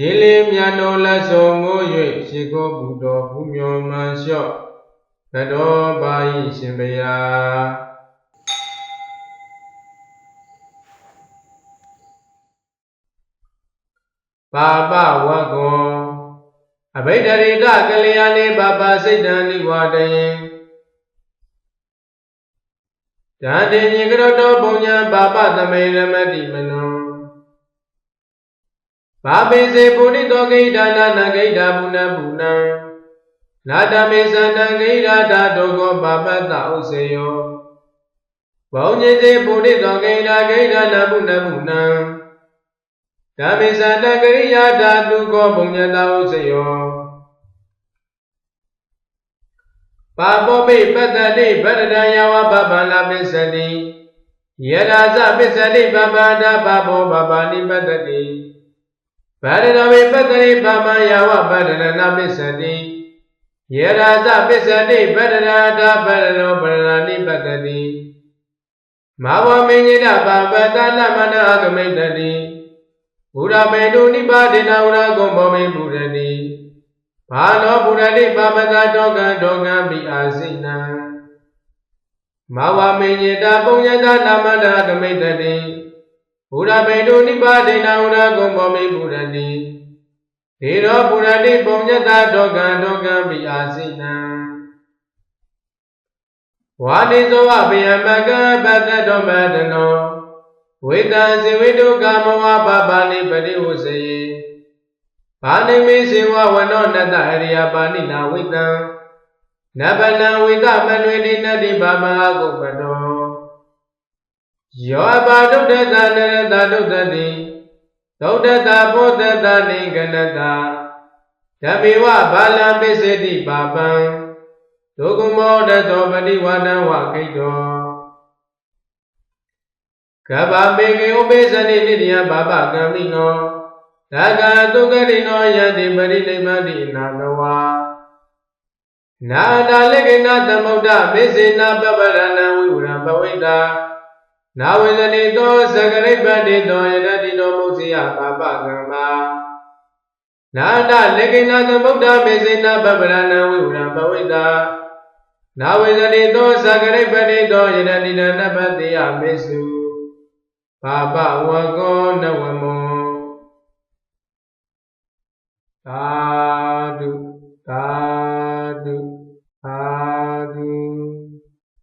ရေလေမြတ်တော်လက်ဆောင်မိုး၍ရှိခိုးပူတော်ဘုမျောမှန်လျှော့သတော်ပါ၏ရှင်ဘုရားပါပဝကွန်အဘိဓရိတကလျာဏိပါပစိတ်တံနိဝါဒယံဓာတိညေကရတောပုံညာပါပသမေရမတိမနော ဘာပိစေပုရိတောဂိဒါနာနဂိဒါဘုနဘုနံနာတမေသန္တံဂိဒါတာဒုက္ခောပါပတ္တဥစေယောဘုံညေစေပုရိတောဂိဒါဂိဒါနာဘုနဘုနံဓမ္မေသန္တံဂရိယာတာဒုက္ခောဘုံညတာဥစေယောပါပောပိပတ္တတိဗတ္တံယဝပပလာပစ္စတိယရာဇပစ္စတိပပဒပါဘောပပနိပတ္တိ ဗရဏဝေပတ္တိပမယဝဗရဏနာပစ္စတိယရာဇပစ္စတိဗရဏတာဗရဏောဗရဏနိပတ္တိမဝမေညိတပါပတနမနာဂမိတ္တိဘုရားမေတုနိပါဒေနဝရဂုံဘောမိဘုရတိဘာနောဘုရတိပါပတာတောကံတောကံပိအာစိနံမဝမေညိတပုံညတနာမနာဂမိတ္တိ ဘုရားမေတုနိပါဒေနဝရဂုံဘောမိဘုရတိဒေရောဘုရတိပုံညတတောကံတောကံပိအာစိနံဝါတိသောဝဗယမကပတ္တတောမတနောဝေတံဇေဝိတုကာမဝပါပါဏိပရိဝစေယဘာနိမိစေဝဝနောနတအရိယပါဏိနာဝိတံနဗလံဝိတမနွေတိနတိဘာမဟာကုပ္ပတော ယောပါဒုဒ္ဒတနရတဒုဒ္ဒတိသုဒ္ဓတဘောဓတနိကနတဓမ္မေဝဘာလံပိစေတိပါပံဒုက္ခမောဒတောပရိဝါဒံဝကိတောကဗ္ဗမေကေဥပိသတိနိတယဘာပကံမိနောဒါကတုကတိနောယတိပရိနိဗ္ဗာတိနာတဝါနာတာလေကိနာသမုဒ္ဒမေစေနာပပရဏံဝိဝရပဝိတာ နာဝေဇတိတောသကရိပတိတောယတတိတောမုစီယပါပကံမာနာတလေကိနာသမုဒ္ဒမေစေနာပပရဏံဝိဝရပဝိတာနာဝေဇတိတောသကရိပတိတောယတတိတောနပတိယမေစုပါပဝကောနဝမောသာ